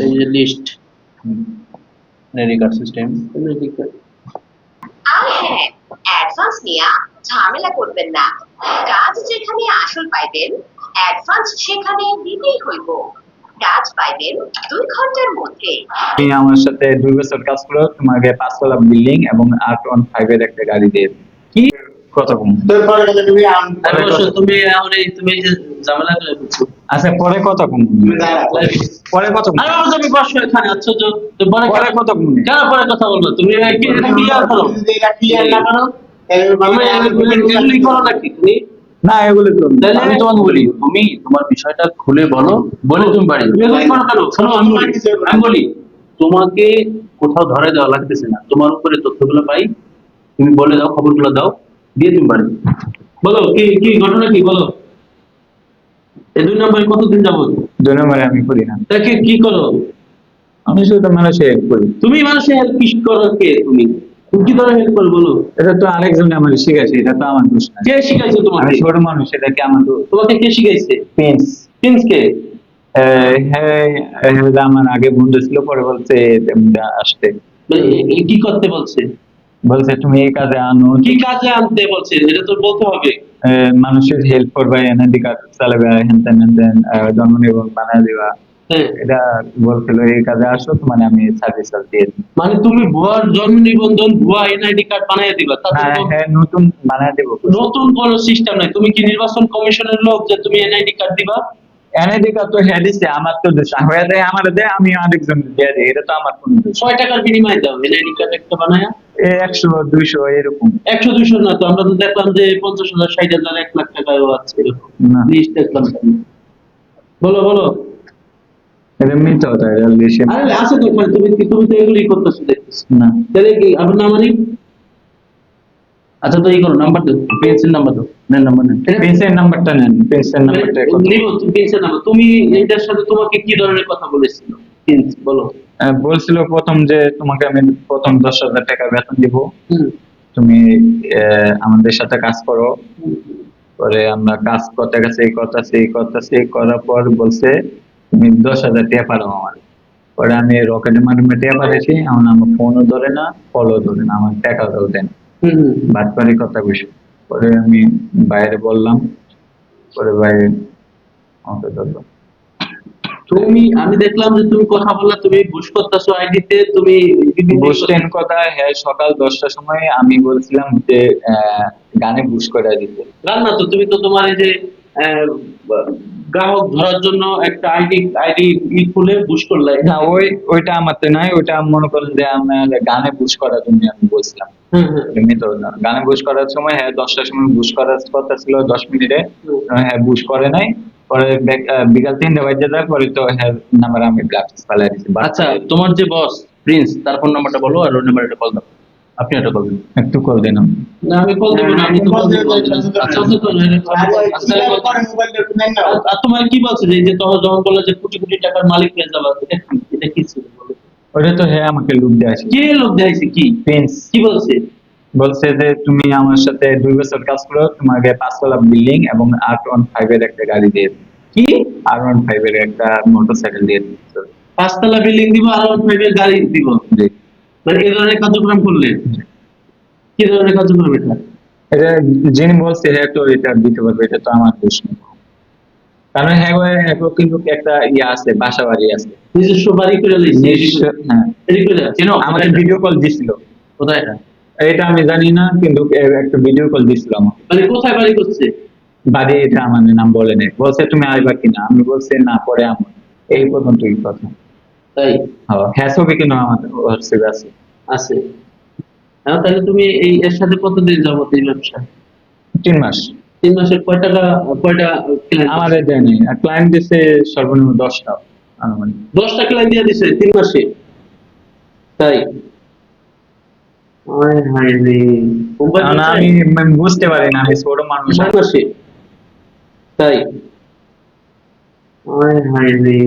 এই যে লিস্ট নেরি কার্ড সিস্টেম আর হ্যাঁ অ্যাডভান্স নিয়ে ঝামেলা করবেন না। কাজ যেখানে আসল পাইবেন অ্যাডভান্স সেখানে দিতেই হইব। কাজ পাইবেন দুই ঘণ্টার মধ্যে। তুমি আমার সাথে দুই বছর কাজ করো তোমাকে পাঁচতলা বিল্ডিং এবং আট ওয়ান ফাইভ এর একটা গাড়ি দিয়ে দেব। কি? কত কম তুমি এখন তুমি ঝামেলা করে বুঝছ আচ্ছা পরে কত কম পরে কত কম আরে তুমি বসো এখানে তো তো পরে পরে কত কম কেন পরে কথা বলব তুমি কি ক্লিয়ার করো। ক্লিয়ার না করো তুমি করো নাকি তুমি? না এগুলো আমি তোমাকে বলি তুমি তোমার বিষয়টা খুলে বলো বলে তুমি বাড়ি শোনো আমি বলি আমি বলি তোমাকে কোথাও ধরে দেওয়া লাগতেছে না। তোমার উপরে তথ্যগুলো পাই। তুমি বলে দাও খবরগুলো দাও। দিয়ে তুমি বাড়ি। বলো কি কি ঘটনা কি? বলো। এই দুই নম্বরে কতদিন যাব দুই নম্বরে আমি করি না। তাকে কি করো? আমি শুধু মানুষে help করি। তুমি মানুষের হেল্প কি করো কে তুমি? কি ধরনের হেল্প করো বলো। এটা তো আরেকজন আমার শিখাইছে এটা তো আমার দোষ না। কে শিখাইছে আমি তোমাকে ছোট মানুষ এটা কি আমার দোষ? তোমাকে কে শিখাইছে? প্রিন্স। প্রিন্স কে? হ্যাঁ আমার আগে বন্ধু ছিল পরে বলছে আসতে। কি করতে বলছে? বলছে তুমি এই কাজে আনো। কি কাজে আনতে বলছে? এটা তো বলতে হবে। মানুষের হেল্প করবা এনআইডি কার্ড চালাবে হেন তেন আহ, জন্ম নিবন্ধন বানায় দিবা। হ্যাঁ। এটা বলছিল এই কাজে আসো মানে আমি সার্ভিস দিয়ে মানে তুমি ভুয়ার জন্ম নিবন্ধন ভুয়া এনআইডি কার্ড বানিয়ে দিবা হ্যাঁ নতুন বানায় দেবো। নতুন কোন সিস্টেম নাই। তুমি কি নির্বাচন কমিশনের লোক যে তুমি এনআইডি কার্ড দিবা? এনআইডি কার্ড তো হ্যাঁ দিচ্ছে আমার তো দোষ হয়ে দেয় আমার দেয় আমি আরেকজন দিয়ে দিই এটা তো আমার কোনো দোষ। ছয় টাকার বিনিময়ে দাও এনআইডি কার্ড একটা বানায়া। একশো দুইশো এরকম। একশো দুইশো না তো আমরা তো দেখলাম যে পঞ্চাশ হাজার ষাট হাজার এক লাখ টাকাও আছে এরকম। লিস্ট দেখলাম বলো বলো। কথা এটা দেশে আরে আছে তো ওখানে, তুমি তুমি তো এগুলি করতেছো দেখতেছি। না। তাহলে কি আপনার নাম আনি আচ্ছা তো এই করো নাম্বার দাও পেন্সিল নাম্বার দাও। নেন নাম্বার নেন। পেন্সের নাম্বারটা নেন পেন্সের নাম্বারটা? নিব নাম্বার তুমি এটার সাথে তোমাকে কি ধরনের কথা বলেছিল? বলো। বলছিল প্রথম যে তোমাকে আমি প্রথম দশ হাজার টাকা বেতন দিব। তুমি আমাদের সাথে কাজ করো। পরে আমরা কাজ করতে গেছে এই করতেছি এই করতেছি করার পর বলছে তুমি দশ হাজার টাকা পারো আমার পরে আমি রকেটের মাধ্যমে টাকা পাঠিয়েছি এখন আমার ফোনও ধরে না কলও ধরে না আমার টাকাও দেন হুম, কথা পরে আমি বাইরে বললাম পরে বাইরে আমাকে ধরলো। তুমি আমি দেখলাম যে তুমি কথা বললা তুমি ঘুষ করতেছো আইডিতে তুমি বুঝতেন কথা হ্যাঁ সকাল দশটার সময় আমি বলছিলাম যে আহ, গানে বুশ করে দিতে। রান্না তো তুমি তো তোমার এই যে আহ, গ্রাহক ধরার জন্য একটা আইডি আইডি ই খুলে বুশ করলে না ওই ওইটা আমার তো নয় ওইটা মনে করেন যে আমার গানে বুশ করার জন্য আমি বলছিলাম। এমনি তো না গানে বুশ করার সময় হ্যাঁ দশটার সময় বুশ করার কথা ছিল দশ মিনিটে। হ্যাঁ বুশ করে নাই। পরে বিকাল তিনটে বাজে যায় পরে তো হ্যাঁ নাম্বার আমি ব্ল্যাক ফালাই দিচ্ছি আচ্ছা তোমার যে বস প্রিন্স তার ফোন নাম্বারটা বলো আর ওর নাম্বারটা কল দাও আপনি একটা কল দিন। একটু কল দিন না আমি কল দেবো না আমি তো কল দেবো আচ্ছা তো আর- আর তোমার কি বলছে যে যে তোমার যখন বলল যে কোটি কোটি টাকার মালিক হয়ে যাবা? এটা কি ছিল বলো? ওইটা তো হ্যাঁ আমাকে লুক দেওয়া আছে। কে লোক দেখাইছে কি? প্রিন্স কি বলছে? বলছে যে তুমি আমার সাথে দুই বছর কাজ করো তোমাকে পাঁচতলা বিল্ডিং এবং আট ওয়ান ফাইভ এর একটা গাড়ি দিয়ে কি? আর ওয়ান ফাইভ এর একটা মোটরসাইকেল দিয়ে দিচ্ছে পাঁচতলা বিল্ডিং দিব আর ওর ফাইভের গাড়ি দিব? জি। মানে এই ধরনের কার্যক্রম করলে কি ধরনের কার্যক্রম এটা? এটা যিনি বলছে হ্যাঁ তো এটা দিতে পারবে এটা তো আমার নেই। কারণ হ্যাঁ হ্যাঁ কিন্তু একটা ইয়ে আছে বাসা বাড়ি আছে। নিজস্ব বাড়ি করে হ্যাঁ। ভিডিও কল দিছিল। কোথায় এটা? এটা আমি জানি না কিন্তু একটা ভিডিও কল দিছিল আমাকে। মানে কোথায় বাড়ি করছে? বাড়ি এটা আমার নাম বলে নেই। বলছে তুমি আসবা কিনা? আমি বলছি না পরে আমার এই পর্যন্তই কথা। তাই? হ্যাঁ, হ্যাঁ ছবি আমার হোয়াটসঅ্যাপে আছে? আছে। হ্যাঁ তাহলে তুমি এই এর সাথে কতদিন যাবত এই ব্যবসা তিন মাস। তিন মাসের কয় টাকা কয়টা client? আমার দেয়নি আর ক্লায়েন্ট দিছে সর্বনিম্ন দশটা আনুমানিক। দশটা ক্লায়েন্ট দিয়ে দিছে তিন মাসে? তাই? আমি বুঝতে পারি না আমি ছোট মানুষ। মাসে? তাই? হায় হায় রে।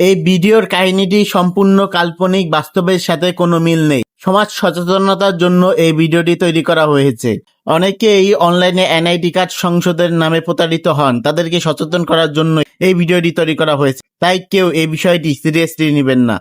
এই ভিডিওর কাহিনীটি সম্পূর্ণ কাল্পনিক, বাস্তবের সাথে কোনো মিল নেই। সমাজ সচেতনতার জন্য এই ভিডিওটি তৈরি করা হয়েছে। অনেকে এই অনলাইনে এনআইডি কার্ড সংসদের নামে প্রতারিত হন। তাদেরকে সচেতন করার জন্য এই ভিডিওটি তৈরি করা হয়েছে। তাই কেউ এই বিষয়টি সিরিয়াসলি নেবেন না।